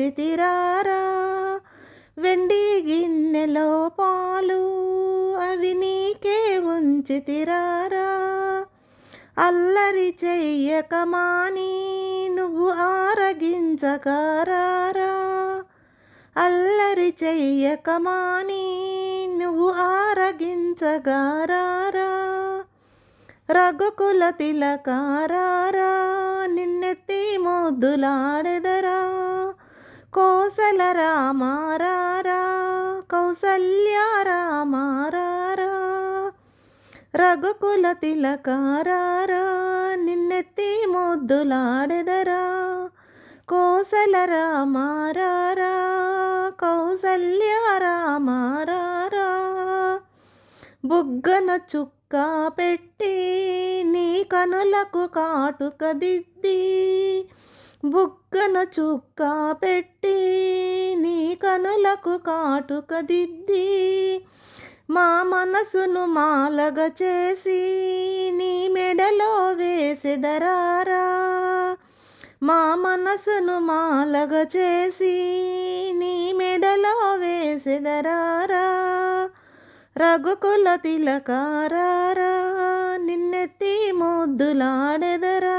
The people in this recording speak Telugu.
ఉంచితిరారా వెండి గిన్నెలో పాలు అవి నీకే ఉంచితిరారా? అల్లరి చెయ్యక మాని నువ్వు ఆరగించగారారా అల్లరి చెయ్యక మాని నువ్వు ఆరగించగారారా? రఘుకుల తిలకారారా? నిన్నెత్తి మొద్దులాడెదరా? కోసల రామారా కౌసల్య రామారారా రఘుకుల తిలకారారా నిన్నెత్తి ముద్దులాడెదరా. కోసల రామారా కౌసల్య రామారారా బుగ్గన చుక్క పెట్టి నీ కనులకు కాటుక దిద్ది బుగ్గన చుక్క పెట్టి నీ కనులకు కాటుక దిద్ది మా మనసును మాలగ చేసి నీ మెడలో వేసెదరారా మా మనసును మాలగ చేసి నీ మెడలో వేసెదరారా రఘుకుల తిలకారారా నిన్నెత్తి ముద్దులాడెదరా